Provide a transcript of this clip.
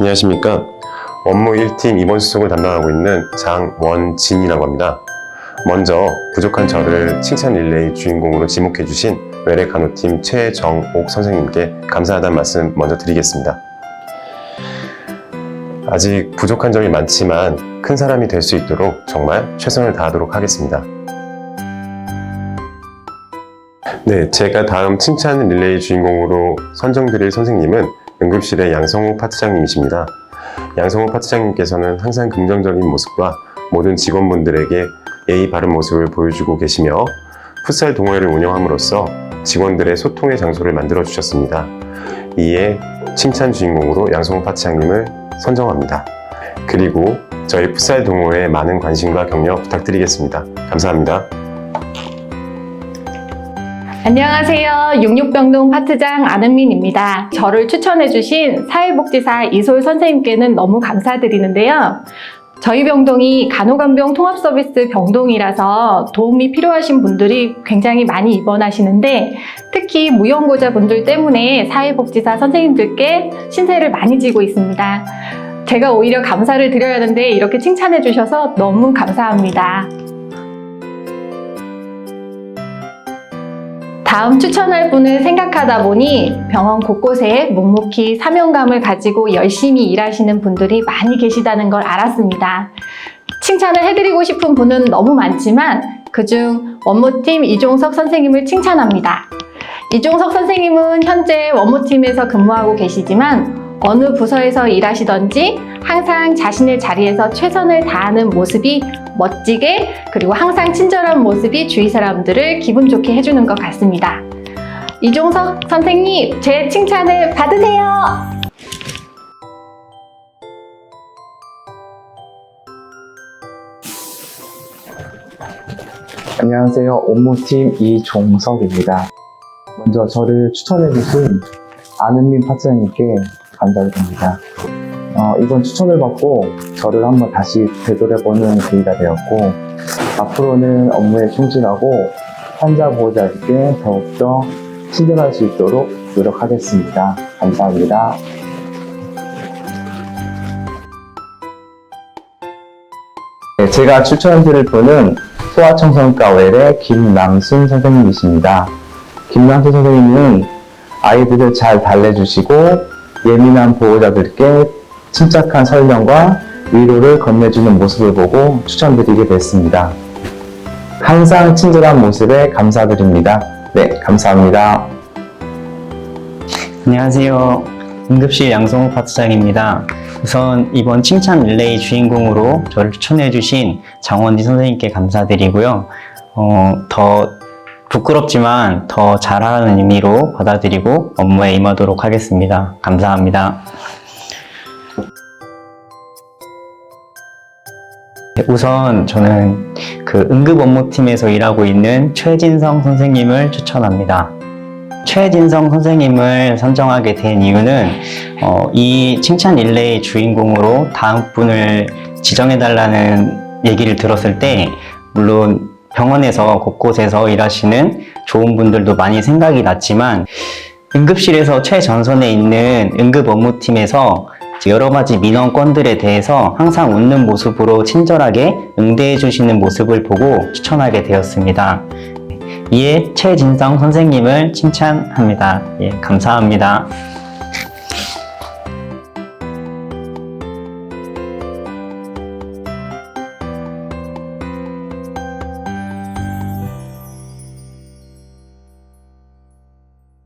안녕하십니까. 원무 1팀 임원 수석을 담당하고 있는 장원진이라고 합니다. 먼저 부족한 저를 칭찬 릴레이 주인공으로 지목해 주신 외래 간호팀 최정옥 선생님께 감사하다는 말씀 먼저 드리겠습니다. 아직 부족한 점이 많지만 큰 사람이 될 수 있도록 정말 최선을 다하도록 하겠습니다. 네, 제가 다음 칭찬 릴레이 주인공으로 선정드릴 선생님은 응급실의 양성호 파트장님이십니다. 양성호 파트장님께서는 항상 긍정적인 모습과 모든 직원분들에게 예의 바른 모습을 보여주고 계시며 풋살 동호회를 운영함으로써 직원들의 소통의 장소를 만들어 주셨습니다. 이에 칭찬 주인공으로 양성호 파트장님을 선정합니다. 그리고 저희 풋살 동호회에 많은 관심과 격려 부탁드리겠습니다. 감사합니다. 안녕하세요. 66병동 파트장 안은민입니다. 저를 추천해주신 사회복지사 이솔 선생님께는 너무 감사드리는데요. 저희 병동이 간호간병 통합서비스 병동이라서 도움이 필요하신 분들이 굉장히 많이 입원하시는데 특히 무연고자 분들 때문에 사회복지사 선생님들께 신세를 많이 지고 있습니다. 제가 오히려 감사를 드려야 하는데 이렇게 칭찬해 주셔서 너무 감사합니다. 다음 추천할 분을 생각하다 보니 병원 곳곳에 묵묵히 사명감을 가지고 열심히 일하시는 분들이 많이 계시다는 걸 알았습니다. 칭찬을 해드리고 싶은 분은 너무 많지만 그중 원무팀 이종석 선생님을 칭찬합니다. 이종석 선생님은 현재 원무팀에서 근무하고 계시지만 어느 부서에서 일하시던지 항상 자신의 자리에서 최선을 다하는 모습이 멋지게 그리고 항상 친절한 모습이 주위 사람들을 기분 좋게 해주는 것 같습니다. 이종석 선생님, 제 칭찬을 받으세요! 안녕하세요. 업무팀 이종석입니다. 먼저 저를 추천해주신 아는민 파트장님께 감사드립니다. 어, 이번 추천을 받고 저를 한번 다시 되돌아보는 계기가 되었고 앞으로는 업무에 충실하고 환자 보호자에게 더욱더 친절할 수 있도록 노력하겠습니다. 감사합니다. 네, 제가 추천드릴 분은 소아청소년과 외래 김남순 선생님이십니다. 김남순 선생님은 아이들을 잘 달래주시고 예민한 보호자들께 침착한 설명과 위로를 건네주는 모습을 보고 추천드리게 됐습니다. 항상 친절한 모습에 감사드립니다. 네, 감사합니다. 안녕하세요. 응급실 양성호 파트장입니다. 우선 이번 칭찬 릴레이 주인공으로 저를 추천해주신 장원지 선생님께 감사드리고요. 어, 더 부끄럽지만 더 잘하는 의미로 받아들이고 업무에 임하도록 하겠습니다. 감사합니다. 우선 저는 그 응급 업무팀에서 일하고 있는 최진성 선생님을 추천합니다. 최진성 선생님을 선정하게 된 이유는 어, 이 칭찬 릴레이 주인공으로 다음 분을 지정해달라는 얘기를 들었을 때 물론 병원에서 곳곳에서 일하시는 좋은 분들도 많이 생각이 났지만 응급실에서 최전선에 있는 응급 업무팀에서 여러 가지 민원건들에 대해서 항상 웃는 모습으로 친절하게 응대해 주시는 모습을 보고 추천하게 되었습니다. 이에 최진성 선생님을 칭찬합니다. 예, 감사합니다.